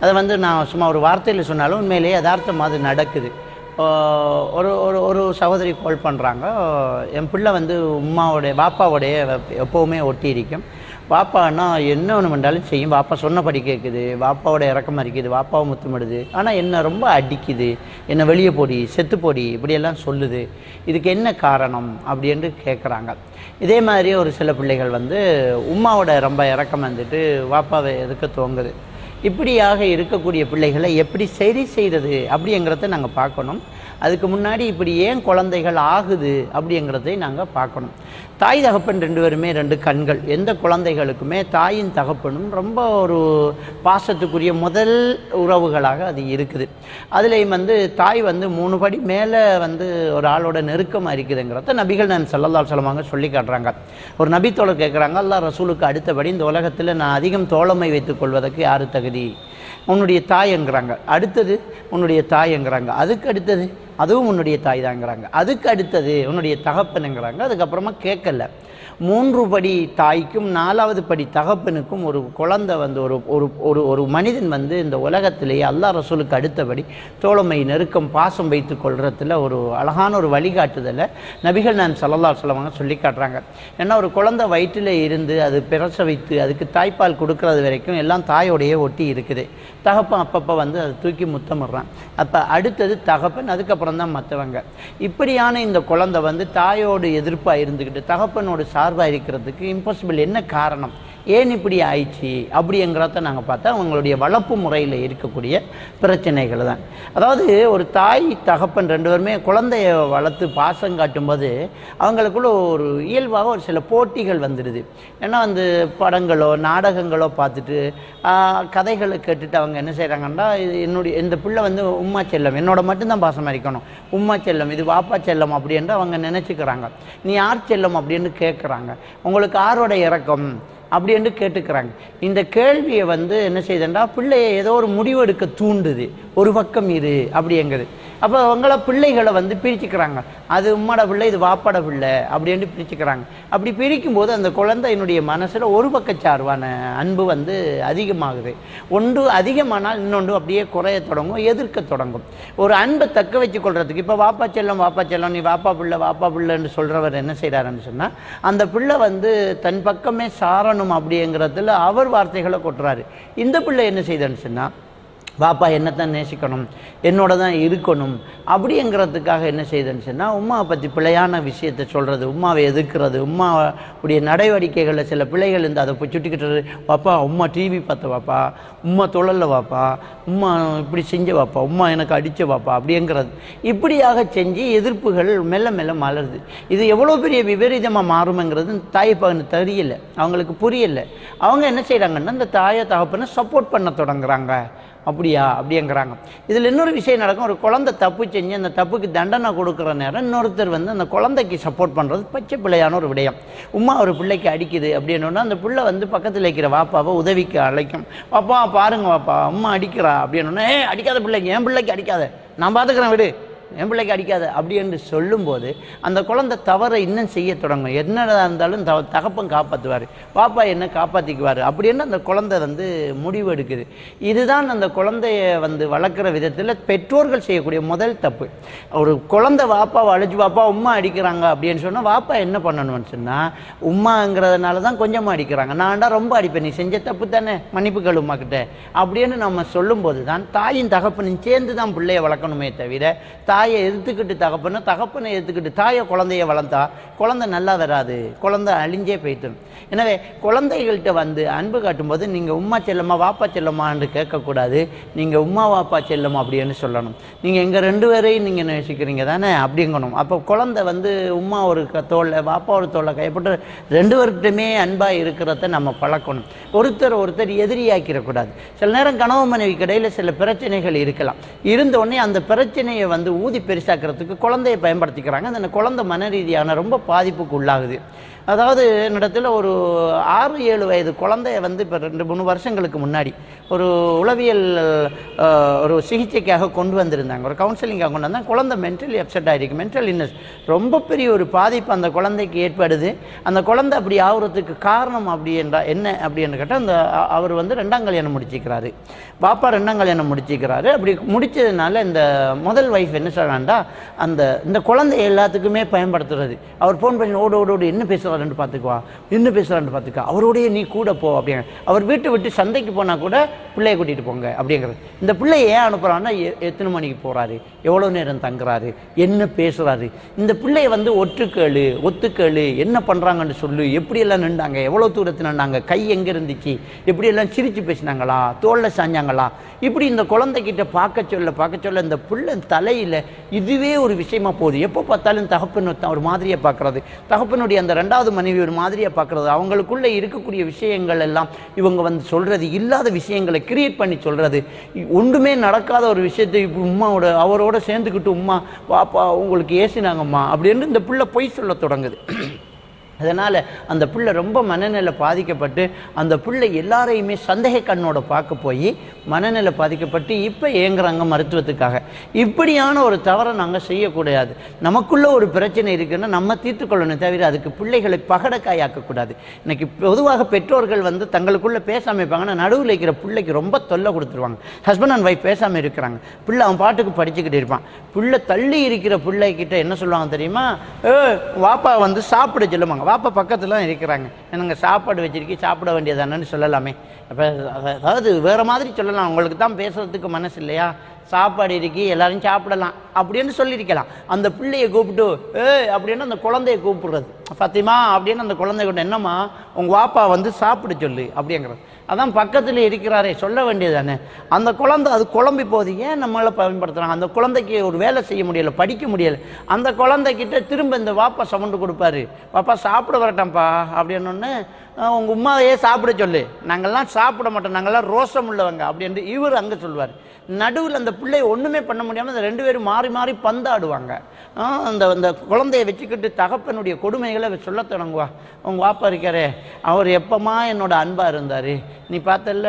அதை வந்து நான் சும்மா ஒரு வார்த்தையில் சொன்னாலும் உண்மையிலேயே யதார்த்தமாக அது நடக்குது. ஒரு ஒரு ஒரு சகோதரி கால் பண்ணுறாங்க என் பிள்ளை வந்து உமாவோடைய பாப்பாவோடைய எப்போவுமே ஒட்டி இருக்கும். பாப்பான்னா என்ன ஒன்று பண்ணாலும் செய்யும். பாப்பா சொன்னபடி கேட்குது பாப்பாவோட இறக்கமாக இருக்குது பாப்பாவை முத்தமிடுது. ஆனால் என்ன ரொம்ப அடிக்குது. என்னை வெளியே போடி செத்து போடி இப்படியெல்லாம் சொல்லுது. இதுக்கு என்ன காரணம் அப்படின்ட்டு கேட்குறாங்க இதே மாதிரி ஒரு சில பிள்ளைகள் வந்து உமாவோட ரொம்ப இறக்கம் வந்துட்டு பாப்பாவை எதுக்க துவங்குது இப்படியாக இருக்கக்கூடிய பிள்ளைகளை எப்படி சரி செய்கிறது அப்படிங்கிறத நாங்கள் பார்க்கணும். அதுக்கு முன்னாடி இப்படி ஏன் குழந்தைகள் ஆகுது அப்படிங்கிறதை நாங்கள் பார்க்கணும். தாய் தகப்பன் ரெண்டு பேருமே ரெண்டு கண்கள். எந்த குழந்தைகளுக்குமே தாயின் தகப்பனும் ரொம்ப ஒரு பாசத்துக்குரிய முதல் உறவுகளாக அது இருக்குது. அதுலேயும் வந்து தாய் வந்து மூணு படி மேலே வந்து ஒரு ஆளோட நெருக்கமாக இருக்குதுங்கிறத நபிகள் நான் சல்லல்லாஹு சொல்லுவாங்க சொல்லி காட்டுறாங்க. ஒரு நபித்தோழர் கேட்குறாங்க அல்லா ரசூலுக்கு அடுத்தபடி இந்த உலகத்தில் நான் அதிகம் தோழமை வைத்துக் கொள்வதற்கு யார் தகுதி? உன்னுடைய தாய்ங்கிறாங்க அடுத்தது உன்னுடைய தாய்ங்கிறாங்க அதுக்கு அடுத்தது அதுவும் உன்னுடைய தாய் தாங்கிறாங்க அதுக்கு அடுத்தது உன்னுடைய தகப்பனுங்கிறாங்க அதுக்கப்புறமா கேட்கல. மூன்று படி தாய்க்கும் நாலாவது படி தகப்பனுக்கும் ஒரு குழந்தை வந்து ஒரு ஒரு ஒரு ஒரு மனிதன் வந்து இந்த உலகத்திலேயே அல்லா ரசூலுக்கு அடுத்தபடி தோழமை நெருக்கம் பாசம் வைத்து கொள்றதுல ஒரு அழகான ஒரு வழிகாட்டுதலை நபிகள் நான் சல்லல்லா சொல்லுவாங்க சொல்லி காட்டுறாங்க. ஏன்னா ஒரு குழந்தை வயிற்றில் இருந்து அது பிரசவித்து அதுக்கு தாய்ப்பால் கொடுக்கறது வரைக்கும் எல்லாம் தாயோடையே ஒட்டி இருக்குது. தகப்பன் அப்பப்போ வந்து அதை தூக்கி முத்தமிடுறான். அப்போ அடுத்தது தகப்பன் அதுக்கப்புறம் தான் மற்றவங்க. இப்படியான இந்த குழந்தை வந்து தாயோடு எதிர்ப்பாக இருந்துக்கிட்டு தகப்பனோட சா சார்பாக இருக்கிறதுக்கு இம்பாசிபிள் என்ன காரணம்? ஏன் இப்படி ஆயிடுச்சு? அப்படிங்கிறத நாங்கள் பார்த்தா அவங்களுடைய வளர்ப்பு முறையில் இருக்கக்கூடிய பிரச்சனைகள் தான். அதாவது ஒரு தாய் தகப்பன் ரெண்டு பேருமே குழந்தைய வளர்த்து பாசம் காட்டும்போது அவங்களுக்குள்ள ஒரு இயல்பாக ஒரு சில போட்டிகள் வந்துடுது. ஏன்னா அந்த படங்களோ நாடகங்களோ பார்த்துட்டு கதைகளை கேட்டுட்டு அவங்க என்ன செய்கிறாங்கன்னா இது என்னுடைய இந்த பிள்ளை வந்து உம்மா செல்லம் என்னோட மட்டும்தான் பாசமாக இருக்கணும். உம்மா செல்லம் இது வாப்பா செல்லம் அப்படின்ட்டு அவங்க நினச்சிக்கிறாங்க. நீ யார் செல்லம் அப்படின்னு கேட்குறாங்க உங்களுக்கு ஆரோட இறக்கம்? அப்படின்னு கேட்டுக்கிறாங்க. இந்த கேள்வியை வந்து என்ன செய்யுதுன்னா பிள்ளையை ஏதோ ஒரு முடிவெடுக்க தூண்டுது. ஒரு பக்கம் இரு அப்படிங்கிறது அப்போ அவங்கள பிள்ளைகளை வந்து பிரிச்சுக்கிறாங்க. அது உம்மட பிள்ளை இது வாப்பாட பிள்ளை அப்படின்ட்டு பிரிச்சுக்கிறாங்க. அப்படி பிரிக்கும்போது அந்த குழந்தையினுடைய மனசில் ஒரு பக்கச்சார்பான அன்பு வந்து அதிகமாகுது. ஒன்று அதிகமானால் இன்னொன்று அப்படியே குறைய தொடங்கும் எதிர்க்க தொடங்கும். ஒரு அன்பை தக்க வச்சு கொள்றதுக்கு இப்போ வாப்பா செல்லம் வாப்பா செல்லம் நீ வாப்பா பிள்ளை வாப்பா பிள்ளைன்னு சொல்கிறவர் என்ன செய்கிறாருன்னு சொன்னால் அந்த பிள்ளை வந்து தன் பக்கமே சாரணும் அப்படிங்கிறதுல அவர் வார்த்தைகளை கொட்டுறாரு. இந்த பிள்ளை என்ன செய்தன்னு சொன்னால் பாப்பா என்னத்தான் நேசிக்கணும்? என்னோட தான் இருக்கணும். அப்படிங்கிறதுக்காக என்ன செய்தேன்னு சொன்னால் உமாவை பற்றி பிழையான விஷயத்தை சொல்கிறது உமாவை எதிர்க்கிறது உமாவுடைய நடவடிக்கைகளில் சில பிள்ளைகள் இருந்து அதை போய் சுட்டிக்கிட்டு பாப்பா உம்மா டிவி பார்த்த பாப்பா உம்மா தொழலில் வாப்பா உம்மா இப்படி செஞ்ச வாப்பா உம்மா எனக்கு அடித்த வாப்பா அப்படிங்கிறது. இப்படியாக செஞ்சு எதிர்ப்புகள் மெல்ல மெல்ல மலருது இது எவ்வளோ பெரிய விபரீதமாக மாறுமங்கிறது தாய் பகனுக்கு தெரியல. அவங்களுக்கு புரியல. அவங்க என்ன செய்கிறாங்கன்னா இந்த தாயை தகப்பனை சப்போர்ட் பண்ண தொடங்குறாங்க. அப்படியா? அப்படிங்கிறாங்க இதில் இன்னொரு விஷயம் நடக்கும். ஒரு குழந்தை தப்பு செஞ்சு அந்த தப்புக்கு தண்டனை கொடுக்குற நேரம் இன்னொருத்தர் வந்து அந்த குழந்தைக்கு சப்போர்ட் பண்ணுறது பச்சை பிள்ளையான ஒரு விடயம். உமா ஒரு பிள்ளைக்கு அடிக்குது அப்படின்னோன்னா அந்த பிள்ளை வந்து பக்கத்தில் இருக்கிற வாப்பாவை உதவிக்கு அழைக்கும். பாப்பா பாருங்க வாப்பா அம்மா அடிக்கிறா அப்படின்னோன்னா ஏ அடிக்காத பிள்ளைக்கு என் பிள்ளைக்கு அடிக்காத. நான் பார்த்துக்கிறேன் விடு. என் பிள்ளைக்கு அடிக்காத அப்படி என்று சொல்லும்போது அந்த குழந்தை தவறை இன்னும் செய்ய தொடங்கும். என்னடா இருந்தாலும் த தகப்பன் காப்பாற்றுவார் பாப்பா என்ன காப்பாற்றிக்குவார் அப்படின்னு அந்த குழந்தை வந்து முடிவு எடுக்குது. இதுதான் அந்த குழந்தைய வந்து வளர்க்குற விதத்தில் பெற்றோர்கள் செய்யக்கூடிய முதல் தப்பு. ஒரு குழந்தை வாப்பாவை அழைச்சி வாப்பா உம்மா அடிக்கிறாங்க அப்படின்னு சொன்னால் வாப்பா என்ன பண்ணணும்னு சொன்னால் உமாங்கிறதுனால தான் கொஞ்சமாக அடிக்கிறாங்க. நான்டா ரொம்ப அடிப்பேன். நீ செஞ்ச தப்பு தானே? மன்னிப்பு கேளு கிட்ட அப்படின்னு நம்ம சொல்லும்போது தான் தாயின் தகப்பனும் சேர்ந்து தான் பிள்ளைய வளர்க்கணுமே தவிர தாயை எதிர்த்துக்கிட்டு தகப்பனை தகப்பனை எதிர்த்துக்கிட்டு தாயை குழந்தைய வளர்த்தா குழந்தை நல்லா வராது. குழந்தை அழிஞ்சே போய்த்தணும் எனவே குழந்தைகள்கிட்ட வந்து அன்பு காட்டும்போது நீங்கள் உம்மா செல்லம்மா வாப்பா செல்லம்மான்னு கேட்கக்கூடாது. நீங்கள் உம்மா வாப்பா செல்லம்மா அப்படின்னு சொல்லணும். நீங்கள் எங்கள் ரெண்டு பேரையும் நீங்கள் நேசிக்கிறீங்க தானே? அப்படிங்கணும். அப்போ குழந்தை வந்து உம்மா ஒரு க- வாப்பா ஒரு தோல்ல கைப்பட்டு ரெண்டு பேர்கிட்டமே அன்பாக இருக்கிறத நம்ம பழக்கணும். ஒருத்தர் ஒருத்தர் எதிரியாக்கிடக்கூடாது. சில நேரம் கணவன் மனைவி கடையில் சில பிரச்சனைகள் இருக்கலாம். இருந்த உடனே அந்த பிரச்சனையை வந்து ஊதி பெருசாக்கிறதுக்கு குழந்தையை பயன்படுத்திக்கிறாங்க. அந்த குழந்தை மன ரீதியான ரொம்ப பாதிப்புக்கு உள்ளாகுது. அதாவது என்னிடத்தில் ஒரு ஆறு ஏழு வயது குழந்தைய வந்து இப்போ ரெண்டு மூணு வருஷங்களுக்கு முன்னாடி ஒரு உளவியல் ஒரு சிகிச்சைக்காக கொண்டு வந்திருந்தாங்க. ஒரு கவுன்சிலிங்காக கொண்டு வந்தாங்க குழந்தை மென்டலி அப்செட் ஆகிருக்கு மென்டல் இன்னஸ் ரொம்ப பெரிய ஒரு பாதிப்பு அந்த குழந்தைக்கு ஏற்படுது. அந்த குழந்தை அப்படி ஆகுறதுக்கு காரணம் அப்படி என்றா என்ன அப்படின்னு கேட்டால் அந்த அவர் வந்து ரெண்டாம் கல்யாணம் முடிச்சிக்கிறாரு. பாப்பா ரெண்டாம் கல்யாணம் முடிச்சிக்கிறாரு. அப்படி முடிச்சதுனால இந்த முதல் வைஃப் என்ன சொல்கிறாண்டா அந்த இந்த குழந்தை எல்லாத்துக்குமே பயன்படுத்துறது. அவர் ஃபோன் பண்ணி ஓடு ஓடு ஓடு என்ன பேசுகிறாருன்னு பார்த்துக்குவா என்ன பேசுகிறான்னு பார்த்துக்கா அவருடைய நீ கூட போ அப்படிங்க அவர் வீட்டை விட்டு சந்தைக்கு போனால் கூட பிள்ளைய கூட்டிகிட்டு போங்க அப்படிங்கிறது. இந்த பிள்ளை ஏன் அனுப்புகிறான்னா எத்தனை மணிக்கு போகிறாரு எவ்வளோ நேரம் தங்குறாரு? என்ன பேசுகிறாரு இந்த பிள்ளையை வந்து ஒற்றுக்கேளு ஒத்துக்கேளு என்ன பண்ணுறாங்கன்னு சொல்லு எப்படியெல்லாம் நின்றாங்க எவ்வளோ தூரத்தில் நின்றாங்க கை எங்கே இருந்துச்சு எப்படியெல்லாம் சிரித்து பேசினாங்களா தோளில் சாஞ்சாங்களா? இப்படி இந்த குழந்தைகிட்ட பார்க்க சொல்ல பார்க்க சொல்ல இந்த பிள்ளை தலையில் இதுவே ஒரு விஷயமா போகுது. எப்போ பார்த்தாலும் தகப்பன் ஒருத்தன் ஒரு மாதிரியை பார்க்குறது. தகப்பனுடைய அந்த ரெண்டாவது மனைவி ஒரு மாதிரியை பார்க்குறது. அவங்களுக்குள்ளே இருக்கக்கூடிய விஷயங்கள் எல்லாம் இவங்க வந்து சொல்கிறது இல்லாத விஷயங்களை கிரியேட் பண்ணி சொல்கிறது ஒன்றுமே நடக்காத ஒரு விஷயத்தை இப்போ உம்மாவோட அவரோட சேர்ந்துக்கிட்டு உம்மா பாப்பா உங்களுக்கு ஏசினாங்கம்மா அப்படின்னு இந்த பிள்ளை பொய் சொல்ல தொடங்குது. அதனால் அந்த பிள்ளை ரொம்ப மனநிலை பாதிக்கப்பட்டு அந்த பிள்ளை எல்லாரையுமே சந்தேக கண்ணோட பார்க்க போய் மனநிலை பாதிக்கப்பட்டு இப்போ ஏங்குறாங்க மருத்துவத்துக்காக. இப்படியான ஒரு தவறை நாங்கள் செய்யக்கூடாது. நமக்குள்ளே ஒரு பிரச்சனை இருக்குன்னா நம்ம தீர்த்துக்கொள்ளணும் தவிர அதுக்கு பிள்ளைகளை பகடக்காயாக்கக்கூடாது. இன்னைக்கு பொதுவாக பெற்றோர்கள் வந்து தங்களுக்குள்ளே பேசாமல் இருப்பாங்கன்னா நடுவில் இருக்கிற பிள்ளைக்கு ரொம்ப தொல்லை கொடுத்துருவாங்க. ஹஸ்பண்ட் அண்ட் ஒய்ஃப் பேசாமல் இருக்கிறாங்க. பிள்ளை அவன் பாட்டுக்கு படிச்சுக்கிட்டு இருப்பான். பிள்ளை தள்ளி இருக்கிற பிள்ளைகிட்ட என்ன சொல்லுவாங்க தெரியுமா? ஏ வாப்பா வந்து சாப்பிட சொல்லுவாங்க. வாப்பா பக்கத்தில் இருக்கிறாங்க. எனக்கு சாப்பாடு வச்சிருக்கி சாப்பிட வேண்டியதானன்னு சொல்லலாமே. அப்போ அதாவது வேறு மாதிரி சொல்லலாம். உங்களுக்கு தான் பேசுகிறதுக்கு மனசு இல்லையா? சாப்பாடு இருக்கி எல்லாரும் சாப்பிடலாம். அப்படின்னு சொல்லியிருக்கலாம். அந்த பிள்ளையை கூப்பிட்டு ஏ அப்படின்னு அந்த குழந்தைய கூப்பிடுறது. ஃபத்திமா அப்படின்னு அந்த குழந்தை கூட என்னம்மா உங்கள் வாப்பா வந்து சாப்பிட சொல்லு அப்படிங்கிறது. அதான் பக்கத்தில் இருக்கிறாரே சொல்ல வேண்டியதானே அந்த குழந்தை அது குழம்பி போகுது. ஏன் நம்மளால் பயன்படுத்துகிறாங்க அந்த குழந்தைக்கு ஒரு வேலை செய்ய முடியல படிக்க முடியல. அந்த குழந்தைகிட்ட திரும்ப இந்த வாப்பா சவுண்டு கொடுப்பாரு. பாப்பா சாப்பிட வரட்டாம்ப்பா அப்படின்னொன்னே உங்கள் உமாவையே சாப்பிட சொல்லு. நாங்கள்லாம் சாப்பிட மாட்டோம். நாங்கள்லாம் ரோஷம் உள்ளவங்க அப்படின்ட்டு இவர் அங்கே சொல்லுவார். நடுவில் அந்த பிள்ளை ஒன்றுமே பண்ண முடியாமல் அந்த ரெண்டு பேரும் மாறி மாறி பந்தாடுவாங்க. அந்த அந்த குழந்தைய வச்சுக்கிட்டு தகப்பனுடைய கொடுமைகளை சொல்ல சொல்லத் தொடங்குவா. உங்கள் வாப்பா இருக்காரே அவர் எப்பமா என்னோட அன்பாக இருந்தார்? நீ பார்த்தல்ல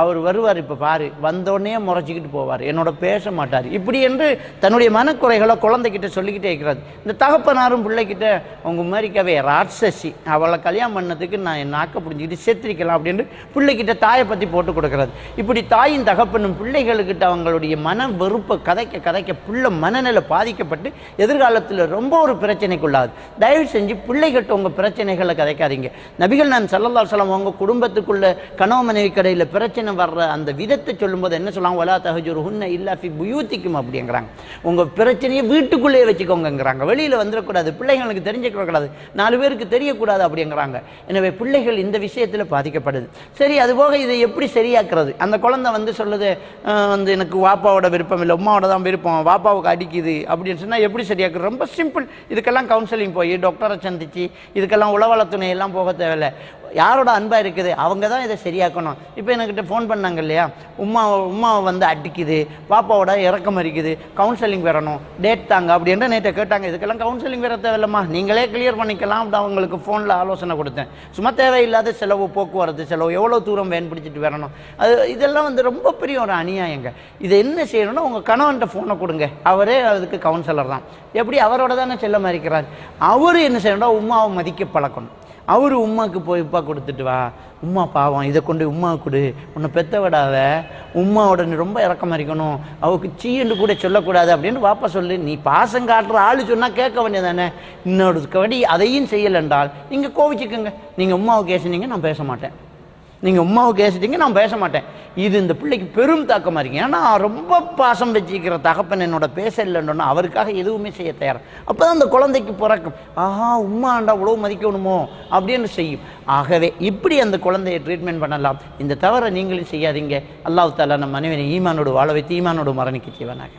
அவர் வருவார் இப்போ பாரு. வந்தோடனே முறைச்சிக்கிட்டு போவார். என்னோட பேச மாட்டார். இப்படி என்று தன்னுடைய மனக்குறைகளை குழந்தைகிட்ட சொல்லிக்கிட்டே இருக்கிறார். இந்த தகப்பனாரும் பிள்ளைக்கிட்ட உங்கள் மாதிரிக்கவே ராட்சசி. அவளை கல்யாணம் பண்ணதுக்கு நான் என் நாக்க பிடிச்சிக்கிட்டு செத்துரிக்கலாம் அப்படின்னு பிள்ளைகிட்ட தாயை பற்றி போட்டு கொடுக்குறது. இப்படி தாயின் தகப்பனும் பிள்ளைகளுக்கிட்ட அவங்களுடைய மன வெறுப்பை கதைக்க கதைக்க பிள்ளை மனநிலை பாதிக்கப்பட்டு எதிர்காலத்தில் ரொம்ப ஒரு பிரச்சனைக்குள்ளாது தயவு செஞ்சு பிள்ளைகிட்ட உங்கள் பிரச்சனைகளை கதைக்காதீங்க. நபிகள் நான் சல்லல்லா சொல்லம் உங்க குடும்பத்துக்குள்ள கணவன் மனைவி கடையில் பிரச்சனை வர்ற அந்த விதத்தை சொல்லும்போது என்ன சொல்லுவாங்க? வலா தகஜூர் ஹுன்ன இல்லாஃபி புயூத்திக்கும் அப்படிங்கிறாங்க. உங்கள் பிரச்சனையை வீட்டுக்குள்ளேயே வச்சுக்கோங்கிறாங்க வெளியில் வந்துடக்கூடாது பிள்ளைங்களுக்கு தெரிஞ்சுக்கூடாது நாலு பேருக்கு தெரியக்கூடாது அப்படிங்கிறாங்க. எனவே பிள்ளைகள் இந்த விஷயத்தில் பாதிக்கப்படுது. சரி அதுபோக இதை எப்படி சரியாக்குறது? அந்த குழந்தை வந்து சொல்லுது வந்து எனக்கு வாப்பாவோட விருப்பம் இல்லை உமாவோட தான் விருப்பம் வாப்பாவுக்கு அடிக்குது அப்படின்னு சொன்னால் எப்படி சரியாக்குறது? ரொம்ப சிம்பிள். இதுக்கெல்லாம் கவுன்சிலிங் போய் டாக்டரை சந்திச்சு இதுக்கெல்லாம் உளவளத்துணையெல்லாம் போக தேவையில்லை. யாரோட அன்பாக இருக்குது? அவங்க தான் இதை சரியாக்கணும். இப்போ என்கிட்ட ஃபோன் பண்ணாங்க இல்லையா? உமா உமாவை வந்து அடிக்குது பாப்பாவோட இறக்கம் இருக்குது கவுன்சிலிங் வரணும் டேட் தாங்க அப்படின்ற நேற்று கேட்டாங்க. இதுக்கெல்லாம் கவுன்சிலிங் வர தேவையில்லம்மா. நீங்களே கிளியர் பண்ணிக்கலாம். அப்படி அவங்களுக்கு ஃபோனில் ஆலோசனை கொடுத்தேன். சும்மா தேவையில்லாத செலவு போக்குவரத்து செலவு எவ்வளோ தூரம் வேன் பிடிச்சிட்டு வரணும். அது இதெல்லாம் வந்து ரொம்ப பெரிய ஒரு அநியாயங்க. இதை என்ன செய்யணும்னா உங்கள் கணவன்கிட்ட ஃபோனை கொடுங்க. அவரே அதுக்கு கவுன்சிலர் தான். எப்படி அவரோட தானே செல்ல இருக்கிறார் அவர் என்ன செய்யணும்னா உமாவை மதிக்க பழக்கணும். அவர் உமாக்கு போய் உப்பா கொடுத்துட்டு வா. உம்மா பாவம் இதை கொண்டு உமா கொடு. உன்னை பெத்த விடாத உம்மாவோட நீ ரொம்ப இறக்கமா இருக்கணும் அவருக்கு சீன்னு கூட சொல்லக்கூடாது அப்படின்னு வாப்பா சொல்லு. நீ பாசம் காட்டுற ஆள் சொன்னால் கேட்க வேண்டியதானே இன்னொரு கபடி அதையும் செய்யலைன்றால் நீங்கள் கோவிச்சுக்கோங்க. நீங்கள் உமாவுக்கு பேசுனீங்க நான் பேச மாட்டேன். நீங்கள் உமாவுக்கு பேசிட்டீங்க நான் பேச மாட்டேன். இது இந்த பிள்ளைக்கு பெரும் தாக்கமாக இருக்கு ஏன்னா ரொம்ப பாசம் வச்சுக்கிற தகப்பன் என்னோட பேச இல்லைன்னா அவருக்காக எதுவுமே செய்ய தயார். அப்போ தான் அந்த குழந்தைக்கு பிறக்கும். ஆஹா உமாண்டா இவ்வளோ மதிக்கணுமோ? அப்படின்னு செய்யும். ஆகவே இப்படி அந்த குழந்தையை ட்ரீட்மெண்ட் பண்ணலாம். இந்த தவறை நீங்களும் செய்யாதீங்க. அல்லாஹ் தாலா நம்ம மனைவி ஈமானோடு வாழ வைத்து ஈமானோடு மரணிக்க செய்வானாக.